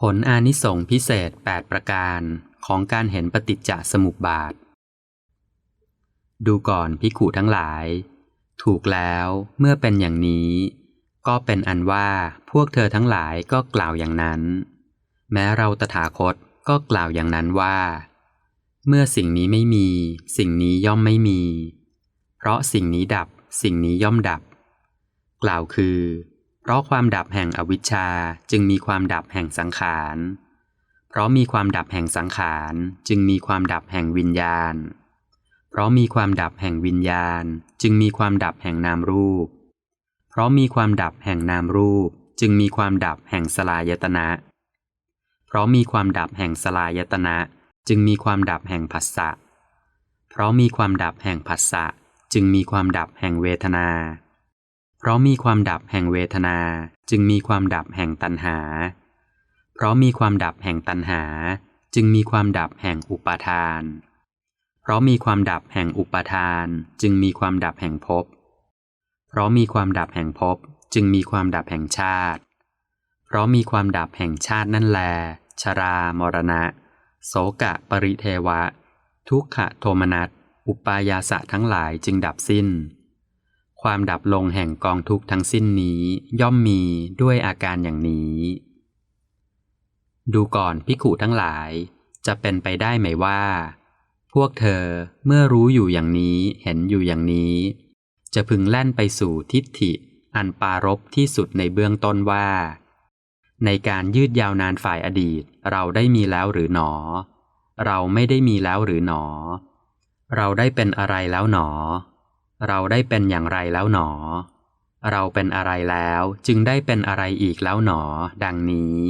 ผลอานิสงส์พิเศษ 8 ประการของการเห็นปฏิจจสมุปบาท ดูก่อนพิขุทั้งหลาย ถูกแล้วเมื่อเป็นอย่างนี้ ก็เป็นอันว่าพวกเธอทั้งหลายก็กล่าวอย่างนั้น แม้เราตถาคตก็กล่าวอย่างนั้นว่า เมื่อสิ่งนี้ไม่มี สิ่งนี้ย่อมไม่มี เพราะสิ่งนี้ดับ สิ่งนี้ย่อมดับ กล่าวคือ เพราะความดับแห่งอวิชชาจึงมีความดับแห่งสังขาร เพราะมีความดับแห่งสังขาร จึงมีความดับแห่งวิญญาณ เพราะมีความดับแห่งวิญญาณ จึงมีความดับแห่งนามรูป เพราะมีความดับแห่งนามรูป จึงมีความดับแห่งสลายตนะ เพราะมีความดับแห่งสลายตนะ จึงมีความดับแห่งผัสสะ เพราะมีความดับแห่งผัสสะ จึงมีความดับแห่งเวทนา เพราะมีความดับแห่งเวทนาจึงมีความดับแห่งตัณหา เพราะมีความดับแห่งตัณหา จึงมีความดับแห่งอุปาทาน เพราะมีความดับแห่งอุปาทาน จึงมีความดับแห่งภพ เพราะมีความดับแห่งภพจึงมีความดับแห่งชาติ เพราะมีความดับแห่งชาตินั่นแล ชรามรณะ โสกะปริเทวะ ทุกขโทมนัส อุปายาสะทั้งหลายจึงดับสิ้น ความดับลงแห่งกองทุกข์ทั้งสิ้นนี้ย่อมมีด้วยอาการอย่างนี้ ดูก่อนพิขุทั้งหลาย จะเป็นไปได้ไหมว่า พวกเธอเมื่อรู้อยู่อย่างนี้เห็นอยู่อย่างนี้ จะพึงแล่นไปสู่ทิฏฐิ อันปารบที่สุดในเบื้องต้นว่า ในการยืดยาวนานฝ่ายอดีตเราได้มีแล้วหรือหนอ เราไม่ได้มีแล้วหรือหนอ เราได้เป็นอะไรแล้วหนอ เราได้เป็นอย่างไรแล้วหนอ เราเป็นอะไรแล้วจึงได้เป็นอะไรอีกแล้วหนอ ดังนี้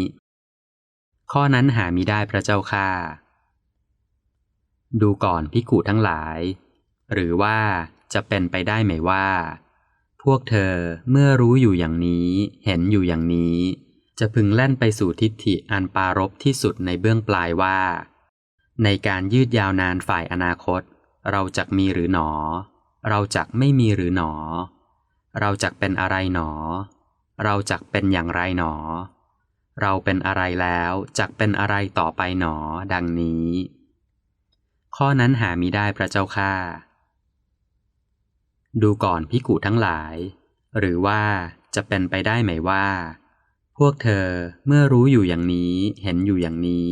ข้อนั้นหามิได้พระเจ้าค่าดูก่อนพิกุทั้งหลาย หรือว่าจะเป็นไปได้ไหมว่า พวกเธอเมื่อรู้อยู่อย่างนี้ เห็นอยู่อย่างนี้ จะพึงแล่นไปสู่ทิฏฐิอันปารบที่สุดในเบื้องปลายว่า ในการยืดยาวนานฝ่ายอนาคต เราจักมีหรือหนอ เราจักไม่มีหรือหนอ เราจักเป็นอะไรหนอ เราจักเป็นอย่างไรหนอ เราเป็นอะไรแล้วจักเป็นอะไรต่อไปหนอ ดังนี้ ข้อนั้นหามิได้พระเจ้าค่าดูก่อนพิกุทั้งหลาย หรือว่าจะเป็นไปได้ไหมว่า พวกเธอเมื่อรู้อยู่อย่างนี้เห็นอยู่อย่างนี้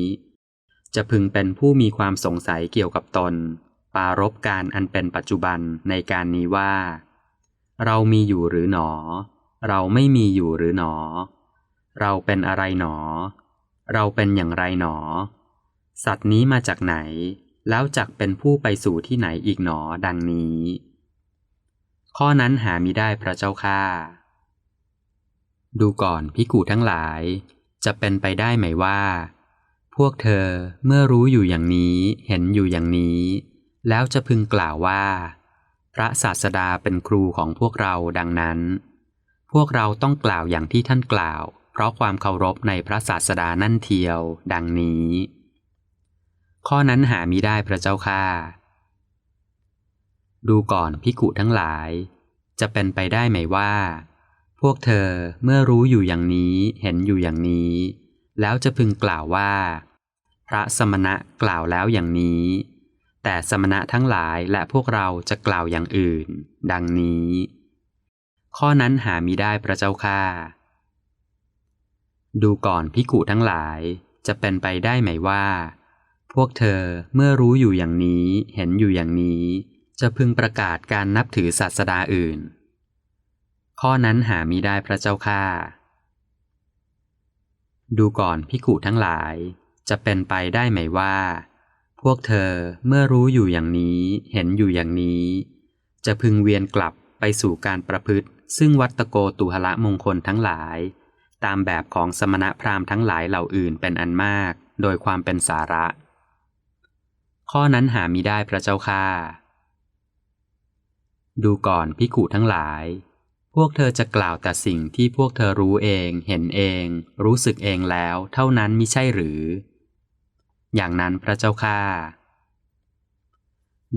จะพึงเป็นผู้มีความสงสัยเกี่ยวกับตน ปารบการอันเป็นปัจจุบันในการนี้ว่า เรามีอยู่หรือหนอ เราไม่มีอยู่หรือหนอ เราเป็นอะไรหนอ เราเป็นอย่างไรหนอ สัตว์นี้มาจากไหน แล้วจักเป็นผู้ไปสู่ที่ไหนอีกหนอดังนี้ ข้อนั้นหามิได้พระเจ้าค่าดูก่อนพิกูทั้งหลาย จะเป็นไปได้ไหมว่า พวกเธอเมื่อรู้อยู่อย่างนี้เห็นอยู่อย่างนี้ แล้วจะพึงกล่าวว่า พระศาสดาเป็นครูของพวกเราดังนั้น พวกเราต้องกล่าวอย่างที่ท่านกล่าว เพราะความเคารพในพระศาสดานั่นเทียว ดังนี้ ข้อนั้นหามิได้พระเจ้าค่าดูก่อนพิกุทั้งหลาย จะเป็นไปได้ไหมว่า พวกเธอเมื่อรู้อยู่อย่างนี้เห็นอยู่อย่างนี้ แล้วจะพึงกล่าวว่า พระสมณะกล่าวแล้วอย่างนี้ แต่สมณะทั้งหลายและพวกเราจะกล่าวอย่างอื่น ดังนี้ ข้อนั้นหามิได้พระเจ้าค่า ดูก่อนพิกุทั้งหลาย จะเป็นไปได้ไหมว่า พวกเธอเมื่อรู้อยู่อย่างนี้เห็นอยู่อย่างนี้ จะพึงประกาศการนับถือศาสดาอื่น ข้อนั้นหามิได้พระเจ้าค่า ดูก่อนพิกุทั้งหลาย จะเป็นไปได้ไหมว่า พวกเธอเมื่อรู้อยู่อย่างนี้เห็นอยู่อย่างนี้ จะพึงเวียนกลับไปสู่การประพฤติ ซึ่งวัตโกตุหละมงคลทั้งหลาย ตามแบบของสมณะพราหมณ์ทั้งหลายเหล่าอื่นเป็นอันมาก โดยความเป็นสาระ ข้อนั้นหามิได้พระเจ้าค่าดูก่อนพิกุทั้งหลาย พวกเธอจะกล่าวแต่สิ่งที่พวกเธอรู้เอง เห็นเอง รู้สึกเองแล้ว เท่านั้นมิใช่หรือ อย่างนั้นพระเจ้าค่า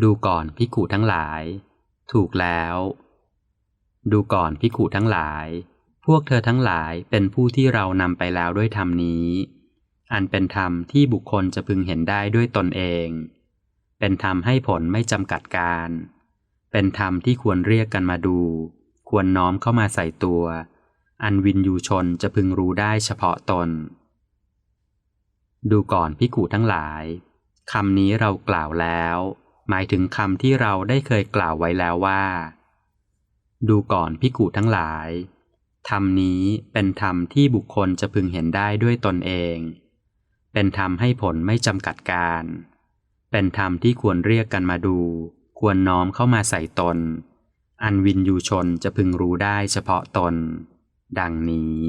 ดูก่อนพิกุทั้งหลาย ถูกแล้ว ดูก่อนพิกุทั้งหลาย พวกเธอทั้งหลายเป็นผู้ที่เรานำไปแล้วด้วยธรรมนี้ อันเป็นธรรมที่บุคคลจะพึงเห็นได้ด้วยตนเอง เป็นธรรมให้ผลไม่จำกัดการ เป็นธรรมที่ควรเรียกกันมาดู ควรน้อมเข้ามาใส่ตัว อันวินยูชนจะพึงรู้ได้เฉพาะตน ดูก่อนพิกูทั้งหลายคำนี้เรากล่าวแล้ว หมายถึงคำที่เราได้เคยกล่าวไว้แล้วว่า ดูก่อนพิกูทั้งหลายธรรมนี้เป็นธรรมที่บุคคลจะพึงเห็นได้ด้วยตนเอง เป็นธรรมให้ผลไม่จำกัดการ เป็นธรรมที่ควรเรียกกันมาดู ควรน้อมเข้ามาใส่ตน อันวินยูชนจะพึงรู้ได้เฉพาะตน ดังนี้